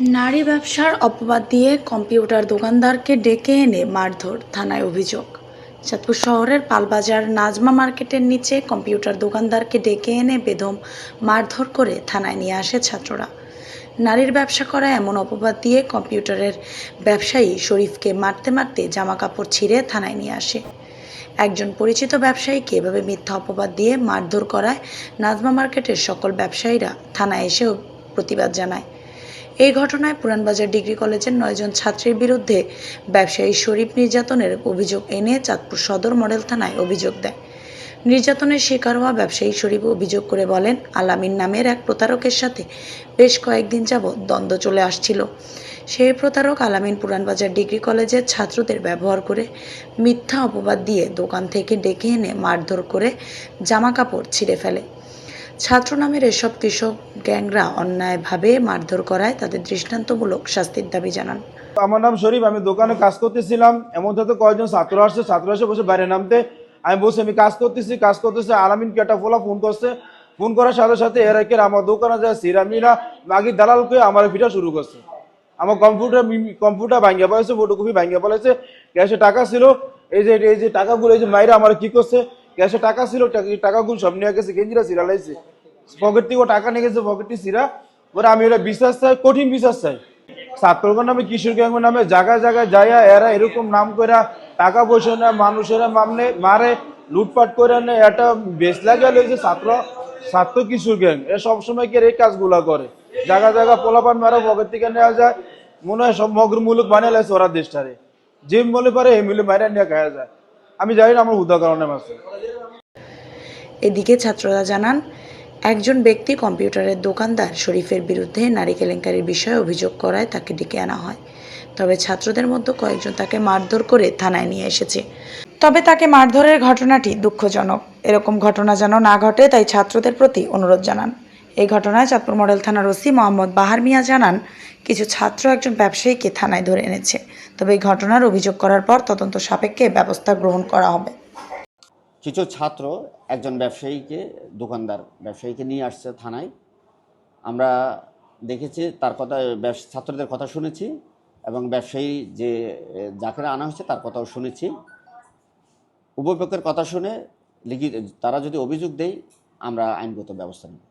নারী ব্যবসার অপবাদ দিয়ে কম্পিউটার দোকানদারকে ডেকে এনে মারধর থানায় অভিযোগ। চাঁদপুর শহরের পালবাজার নাজমা মার্কেটের নিচে কম্পিউটার দোকানদারকে ডেকে এনে বেদম মারধর করে থানায় নিয়ে আসে ছাত্ররা। নারীর ব্যবসা করা এমন অপবাদ দিয়ে কম্পিউটারের ব্যবসায়ী শরীফকে মারতে মারতে জামা কাপড় ছিঁড়ে থানায় নিয়ে আসে। একজন পরিচিত ব্যবসায়ীকে এভাবে মিথ্যা অপবাদ দিয়ে মারধর করায় নাজমা মার্কেটের সকল ব্যবসায়ীরা থানায় এসে প্রতিবাদ জানায়। এই ঘটনায় পুরানবাজার ডিগ্রি কলেজের নয়জন ছাত্রীর বিরুদ্ধে ব্যবসায়ী শরীফ নির্যাতনের অভিযোগ এনে চাঁদপুর সদর মডেল থানায় অভিযোগ দেয়। নির্যাতনের শিকার হওয়া ব্যবসায়ী শরীফ অভিযোগ করে বলেন, আলামিন নামের এক প্রতারকের সাথে বেশ কয়েকদিন যাবৎ দ্বন্দ্ব চলে আসছিল। সেই প্রতারক আলামিন পুরানবাজার ডিগ্রি কলেজের ছাত্রদের ব্যবহার করে মিথ্যা অপবাদ দিয়ে দোকান থেকে ডেকে এনে মারধর করে জামা কাপড় ছিঁড়ে ফেলে। ছাত্র নামের এসব কৃষক গ্যাংরা অন্যায়ভাবে মারধর করায় তাদের দৃষ্টান্তমূলক শাস্তির দাবি জানান। আমার নাম শরীফ, আমি দোকানে কাজ করতেছিলাম। এমন তো কয়েকজন ছাত্র আসছে, ছাত্র এসে বসে বাইরে নামতে। আমি বসে আমি কাজ করতেছি কাজ করতেছি। আলামিন কেটা ফোলা ফোন করছে? ফোন করার সাথে সাথে এর একে আমার দোকানে যায়? সিরামিরা মাগি দালালকে আমার ফিটা শুরু করছে। আমার কম্পিউটার কম্পিউটার ভাঙ্গিয়া পড়েছে ফটোকপি ভাঙ্গিয়া পড়েছে। ক্যাশে টাকা ছিল। এই যে এই যে টাকাগুলো, এই যে মাইরা আমার কি করছে? ক্যাশে টাকা ছিল টাকাগুলো সব নিয়ে গেছে, গেঞ্জিরা সিরা লাইছে। পকেট থেকে টাকা নিয়ে গেছে পকেটটি সিরা পরে আমি এটা বিশ্বাস চাই, কঠিন বিশ্বাস চাই। ছাত্রগণ নামে কিশোর গ্যাং নামে, জায়গায় জায়গায় যাইয়া এরা এরকম নাম করে টাকা পয়সা না মানুষেরা মামলে মারে, লুটপাট করে না এটা বেশ লাগে যে ছাত্র ছাত্র কিশোর গ্যাং এ সবসময় কি এই কাজগুলা করে? জায়গা জায়গা পোলাপান মারা, পকেট থেকে নেওয়া যায়। মনে হয় সব মগর মুলুক বানিয়ে লাগছে ওরা দেশটারে। যে মলে পারে মিলে মাইরা নিয়ে খাওয়া যায়। আমি জানি না আমার কারণে মাসে এদিকে ছাত্ররা জানান, একজন ব্যক্তি কম্পিউটারের দোকানদার শরীফের বিরুদ্ধে নারী কেলেঙ্কারির বিষয়ে অভিযোগ করায় তাকে ডেকে আনা হয়। তবে ছাত্রদের মধ্যে কয়েকজন তাকে মারধর করে থানায় নিয়ে এসেছে। তবে তাকে মারধরের ঘটনাটি দুঃখজনক। এরকম ঘটনা যেন না ঘটে, তাই ছাত্রদের প্রতি অনুরোধ জানান। এই ঘটনায় চাঁদপুর মডেল থানার ওসি মোহাম্মদ বাহার মিয়া জানান, কিছু ছাত্র একজন ব্যবসায়ীকে থানায় ধরে এনেছে। তবে এই ঘটনার অভিযোগ করার পর তদন্ত সাপেক্ষে ব্যবস্থা গ্রহণ করা হবে। কিছু ছাত্র একজন ব্যবসায়ীকে, দোকানদার ব্যবসায়ীকে নিয়ে আসছে থানায়। আমরা দেখেছি, তার কথা ছাত্রদের কথা শুনেছি এবং ব্যবসায়ী যে যাকে আনা হচ্ছে তার কথাও শুনেছি। উভয় পক্ষের কথা শুনে লিখিত, তারা যদি অভিযোগ দেয়, আমরা আইনগত ব্যবস্থা নেব।